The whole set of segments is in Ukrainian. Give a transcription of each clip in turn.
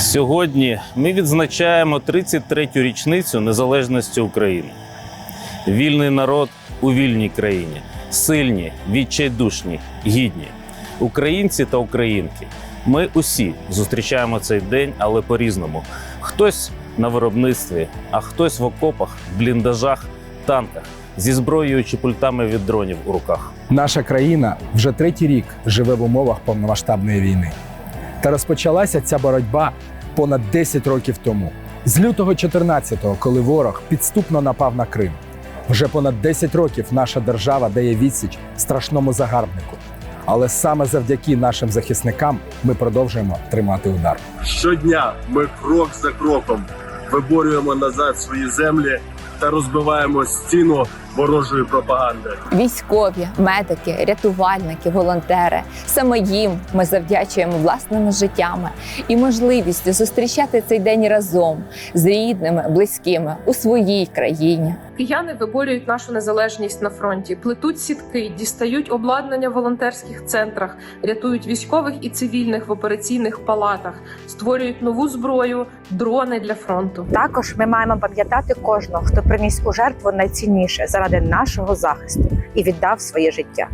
Сьогодні ми відзначаємо 33-ю річницю незалежності України. Вільний народ у вільній країні, сильні, відчайдушні, гідні. Українці та українки. Ми усі зустрічаємо цей день, але по-різному. Хтось на виробництві, а хтось в окопах, бліндажах, танках зі зброєю чи пультами від дронів у руках. Наша країна вже третій рік живе в умовах повномасштабної війни. Та розпочалася ця боротьба понад 10 років тому. З лютого 14-го, коли ворог підступно напав на Крим. Вже понад 10 років наша держава дає відсіч страшному загарбнику. Але саме завдяки нашим захисникам ми продовжуємо тримати удар. Щодня ми крок за кроком виборюємо назад свої землі та розбиваємо стіну ворожої пропаганди. Військові, медики, рятувальники, волонтери. Саме їм ми завдячуємо власними життями і можливістю зустрічати цей день разом з рідними, близькими у своїй країні. Кияни виборюють нашу незалежність на фронті, плетуть сітки, дістають обладнання в волонтерських центрах, рятують військових і цивільних в операційних палатах, створюють нову зброю, дрони для фронту. Також ми маємо пам'ятати кожного, хто приніс у жертву найцінніше заради нашого захисту і віддав своє життя.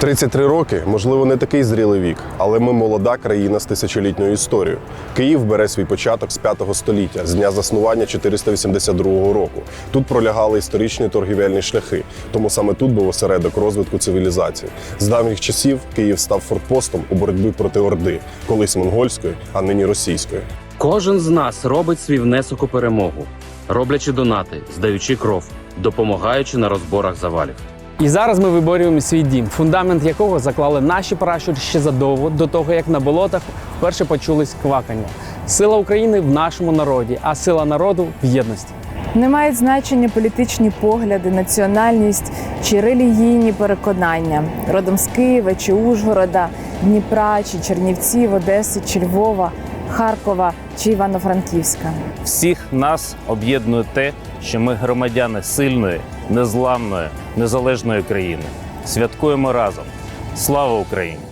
33 роки, можливо, не такий зрілий вік, але ми молода країна з тисячолітньою історією. Київ бере свій початок з 5 століття, з дня заснування 482 року. Тут пролягали історичні торгівельні шляхи, тому саме тут був осередок розвитку цивілізації. З давніх часів Київ став фортпостом у боротьбі проти Орди, колись монгольської, а нині російської. Кожен з нас робить свій внесок у перемогу, роблячи донати, здаючи кров, допомагаючи на розборах завалів. І зараз ми виборюємо свій дім, фундамент якого заклали наші пращури ще задовго до того, як на болотах вперше почулись квакання. Сила України в нашому народі, а сила народу в єдності. Не мають значення політичні погляди, національність чи релігійні переконання родом з Києва чи Ужгорода, Дніпра чи Чернівців, Одеси чи Львова, Харкова чи Івано-Франківська. Всіх нас об'єднує те, що ми громадяни сильної, незламної, незалежної країни. Святкуємо разом. Слава Україні!